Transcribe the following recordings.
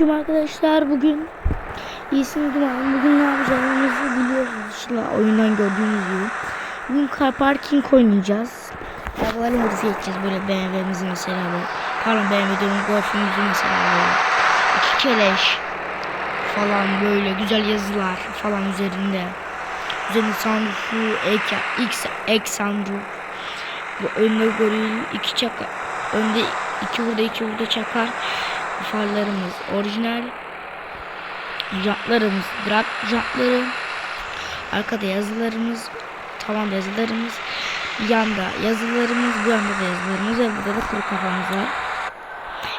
Selamünaleyküm arkadaşlar. Bugün iyisiniz umarım. Bugün ne yapacağımızı biliyorsunuz. Şimdi oyundan gördüğünüz gibi. Bugün car parking oynayacağız. Arabaları modifiye edeceğiz. Böyle BMW'mizi mesela böyle. Pardon BMW diyorum. Mesela böyle. İki keleş falan böyle güzel yazılar falan üzerinde. Üzerinde sunroofu, X, ek sunroof. Bu önde goril, iki çaka, önde iki burada iki burada çakar farlarımız orijinal. Jantlarımız drag jantları. Arkada yazılarımız tavan yazılarımız. Yanda yazılarımız bu yanda da yazılarımız ve burada da kuru kafamız var.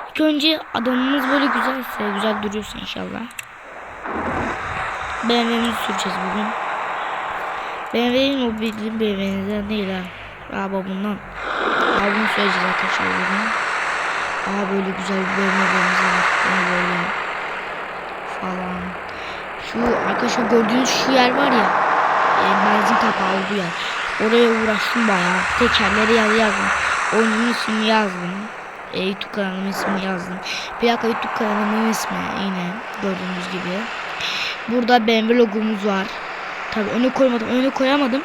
İlk önce adamımız böyle güzelse güzel duruyorsa inşallah. BMW'mizi süreceğiz bugün. BMW'nin o bildiğim BMW'den değil ha Aa bundan. Bunu süreceğiz arkadaşlar Aa böyle güzel bir bölmelerimiz var. Böyle. Falan. Şu arkadaşlar gördüğünüz şu yer var ya. E, benzin kapağı olduğu yer. Oraya uğraştım bayağı. Tekerleri yaz yazdım. Oyunun ismini yazdım. E, YouTube kanalımın ismini yazdım. Bir dakika YouTube kanalımın ismi yine gördüğünüz gibi. Burada BMW logomuz var. Tabi önü koymadım. Önü koyamadım.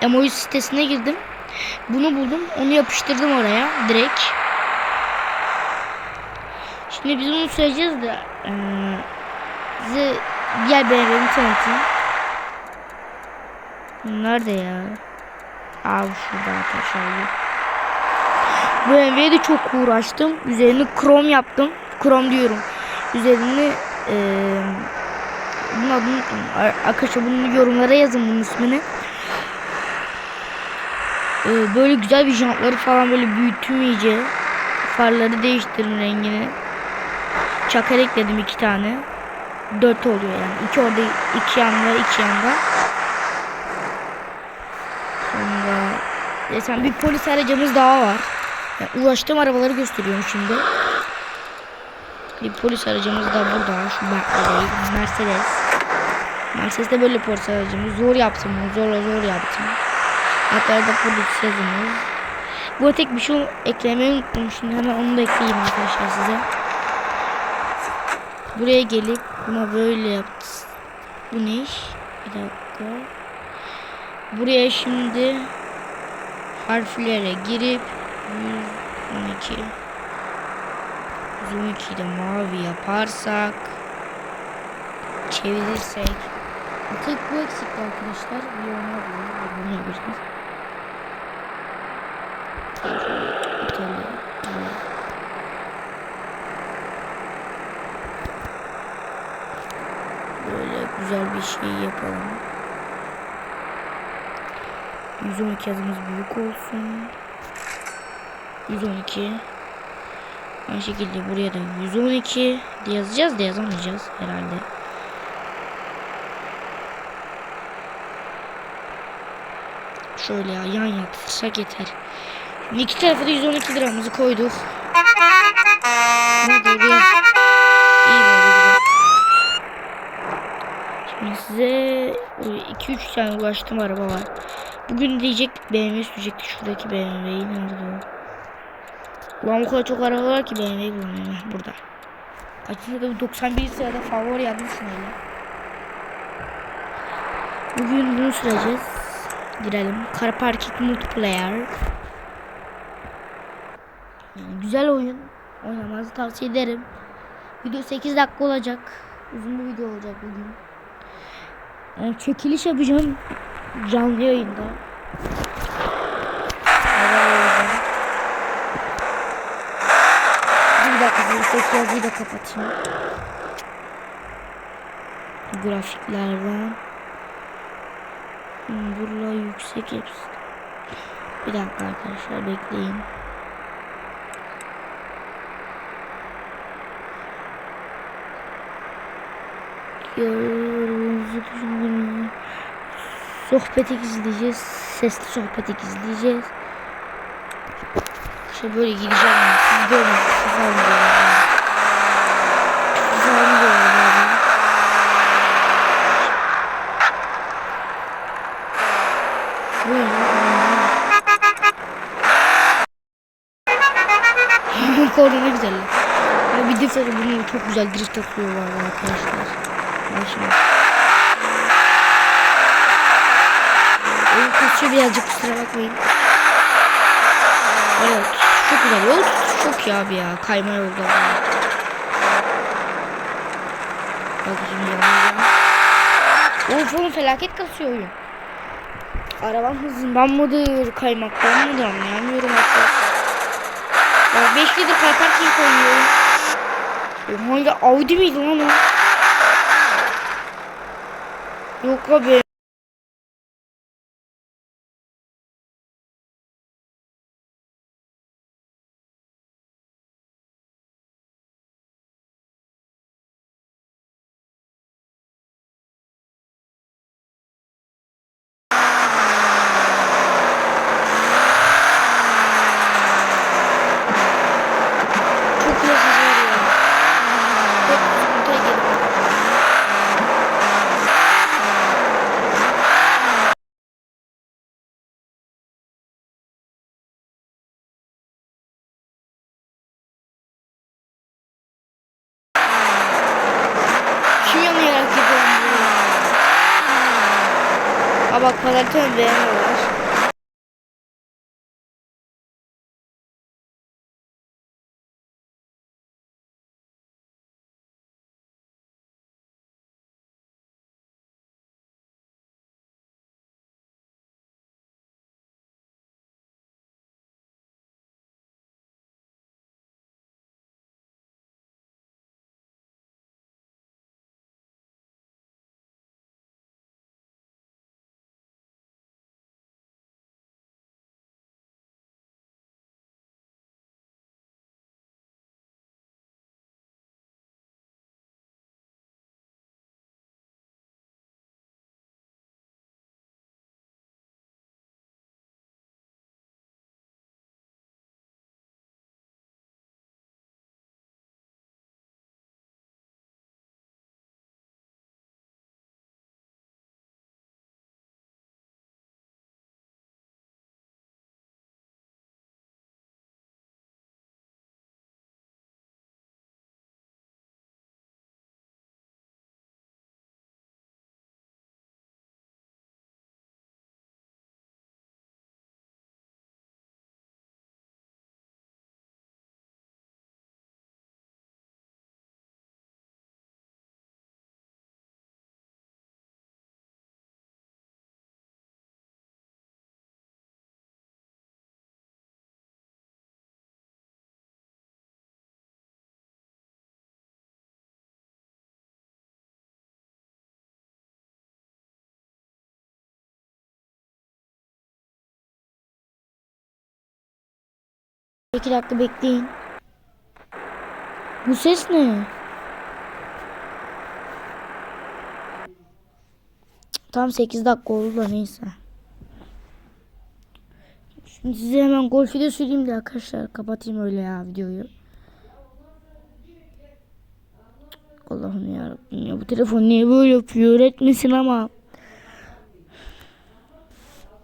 Emoji sitesine girdim. Bunu buldum. Onu yapıştırdım oraya. Direkt. Şimdi biz bunu söyleyeceğiz de e, size diğer BMW'mi tanıtayım. Nerede ya? Aa şurada arkadaşlar. Bu BMW'ye de çok uğraştım. Üzerini krom yaptım. Krom diyorum. Üzerini e, bunun adını. Arkadaşlar bunu yorumlara yazın bunun ismini. E, böyle güzel bir jantları falan böyle büyüttüm iyice. Farları değiştirdim rengini. Çakar ekledim iki tane. Dört oluyor yani. İki orada, iki yanda, iki yanda. Sonra desem bir polis aracımız daha var. Yani ulaştığım arabaları gösteriyorum şimdi. Bir polis aracımız da burada. Şu Mercedes. Mercedes'te böyle polis aracımız. Zor yaptım bunu. Zorla zor yaptım. Hatta da polis yazımız. Bu tek bir şey eklemeyi unuttum. Şimdi hemen onu da ekleyeyim arkadaşlar size. Buraya gelip buna böyle yaptı. Bu ne iş? Bir dakika. Buraya şimdi harflere girip 112 112'yi de mavi yaparsak çevirirsek tek bu eksikti arkadaşlar. Bir ona bir bunu yapacağız. İtalya. Böyle güzel bir şey yapalım. 112 yazımız büyük olsun. 112. Aynı şekilde buraya da 112 diye yazacağız da yazamayacağız herhalde. Şöyle ya yan yaptırsak yeter. Şimdi iki tarafa da 112 liramızı koyduk. Ne dedi? İyi böyle güzel. Şimdi size 2-3 tane ulaştım araba var. Bugün diyecek BMW sürecekti şuradaki BMW'yi nerede o? Ulan o kadar çok araba var ki BMW kullanıyorum burada. Kaçıncı da 91 sırada favori yazmışsın öyle. Bugün bunu süreceğiz. Girelim. Car Parking Multiplayer. Yani güzel oyun. Oynamanızı tavsiye ederim. Video 8 dakika olacak. Uzun bir video olacak bugün. Yani çekiliş yapacağım canlı yayında. Bir dakika bu ses yazıyı da kapatayım. Grafiklerden. Hmm, Burada yüksek hepsi. Bir dakika arkadaşlar bekleyin. Yorumunuzu sohbeti izleyeceğiz. Sesli sohbeti izleyeceğiz. İşte böyle gideceğim. Siz alın Bu ne lan? Korna ne güzel. Bir de bunu çok güzel güzel drift atıyor var arkadaşlar. Bak şimdi. Oyun birazcık kusura bakmayın. Evet çok güzel yol çok iyi abi ya kayma yolda. Bak şimdi yanıyor. Of oğlum felaket kasıyor oyun. Arabam hızından mıdır kaymaktan mıdır anlayamıyorum arkadaşlar. Ya 5 litre car parking koyuyor. Oha ya Audi miydi lan o? 有个别 Coca-Cola também, mano. 2 dakika bekleyin. Bu ses ne? Tam 8 dakika oldu da neyse. Şimdi size hemen golfü de süreyim de arkadaşlar kapatayım öyle ya videoyu. Allah'ım yarabbim ya bu telefon niye böyle yapıyor öğretmesin ama.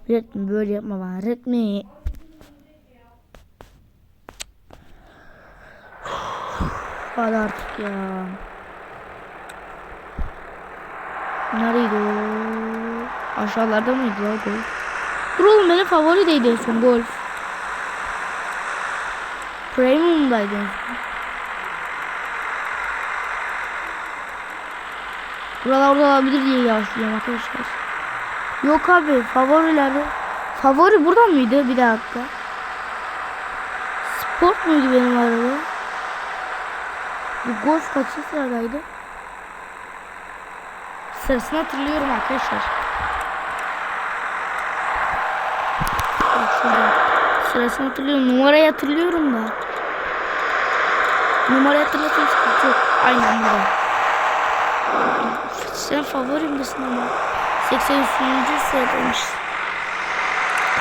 Öğretmen böyle yapma bana öğretmeyin. Hadi artık ya. Neredeydi o? Aşağılarda mıydı o golf? Dur oğlum benim favorideydi en son golf. Premium'daydı en son. Buralar orada olabilir diye yaşlıyorum arkadaşlar. Yok abi favorilerde. Favori buradan mıydı? Bir dakika. Sport muydu benim araba? Bu golf kaçıncı sıradaydı? Sırasını hatırlıyorum arkadaşlar. Sırasını hatırlıyorum. Numarayı hatırlıyorum da. Numarayı hatırlatayım sıkıntı yok. Aynen burada. Sen favorimdesin ama. 83. sıradaymış.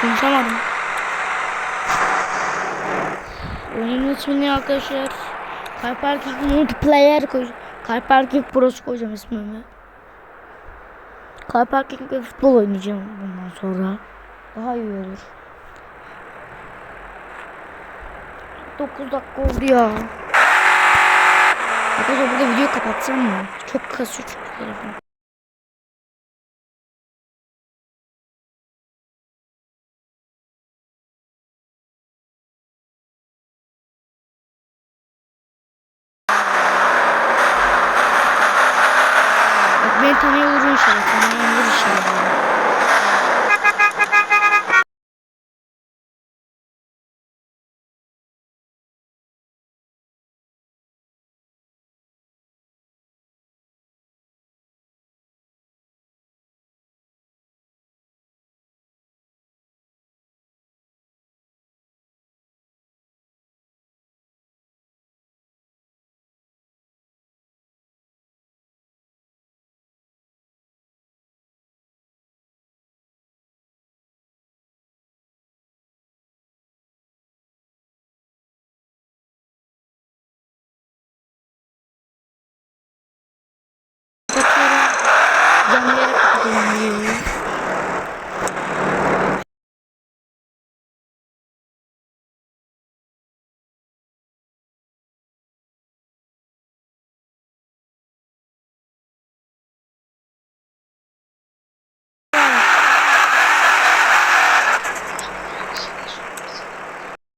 Konuşamadım. Oyunun ismini arkadaşlar Car Parking Multiplayer koy. Car Parking Pro'su koyacağım ismimi. Car Parking futbol oynayacağım bundan sonra. Daha iyi olur. 9 dakika oldu ya. Arkadaşlar burada video kapatsam mı? Çok kasıyor çünkü telefon.